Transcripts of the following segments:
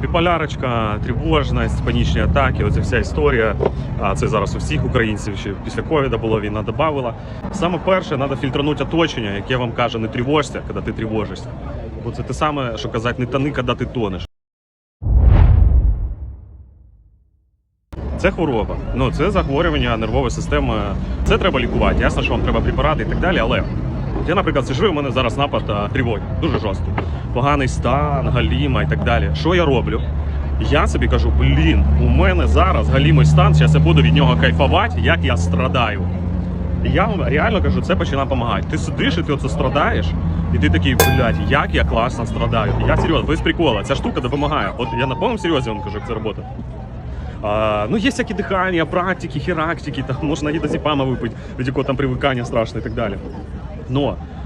Біполярочка, тривожність, панічні атаки, оця вся історія. Це зараз у всіх українців ще після ковіда було війна додавила. Саме перше, треба фільтранути оточення, яке вам каже, не тривожся, коли ти тривожишся. Бо це те саме, що казати, не тони, коли ти тонеш. Це хвороба. Ну це захворювання нервової системи. Це треба лікувати. Ясно, що вам треба препарати і так далі. Але я, наприклад, сижу, у мене зараз напад тривоги, дуже жорсткий. Поганий стан, галіма і так далі. Що я роблю? Я собі кажу, блін, у мене зараз галімий стан, зараз я буду від нього кайфувати, як я страдаю. І я вам реально кажу, це починає допомагати. Ти сидиш і ти оце страдаєш, і ти такий, блядь, як я класно страдаю. І я серйозно, без прикола, ця штука допомагає. От я на повному серйозі вам кажу, як це працює. А, ну, є всякі дихання, практики, хірактики, там можна гідозіпама випити, від якого там привикання страшне і так далі. Но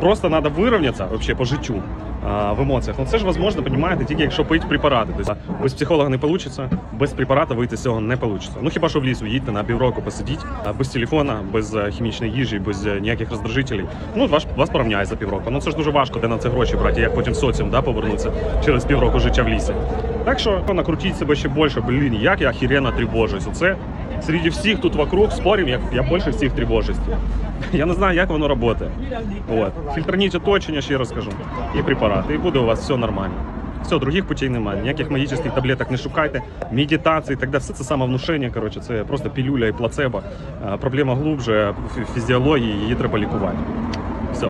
Просто треба вирівнятися вообще по життю а, в емоціях. Ну це ж можливо, розумієте, тільки якщо пити препарати. Тобто, без психолога не вийде, без препарата вийти з цього не вийде. Ну хіба що в ліс уїдьте на півроку посидіть, а, без телефона, без хімічної їжі, без ніяких роздражителей. Ну вас, вас порівняють за півроку. Ну це ж дуже важко, де на це гроші брати, як потім соціум да, повернутися через півроку життя в лісі. Так що накрутіть себе ще більше, блін, як я охеренно тривожусь. Оце серед всіх тут вокруг спорим, як я більше всіх тривожусь. Я не знаю, як воно працює. От. Фільтрніть оточення, ще раз скажу, і препарати, і буде у вас все нормально. Все, других путей немає. Ніяких магічних таблеток не шукайте, медитації так далі. Все це самовнушення, коротше, це просто пілюля і плацебо. Проблема глубже, фізіології, її треба лікувати.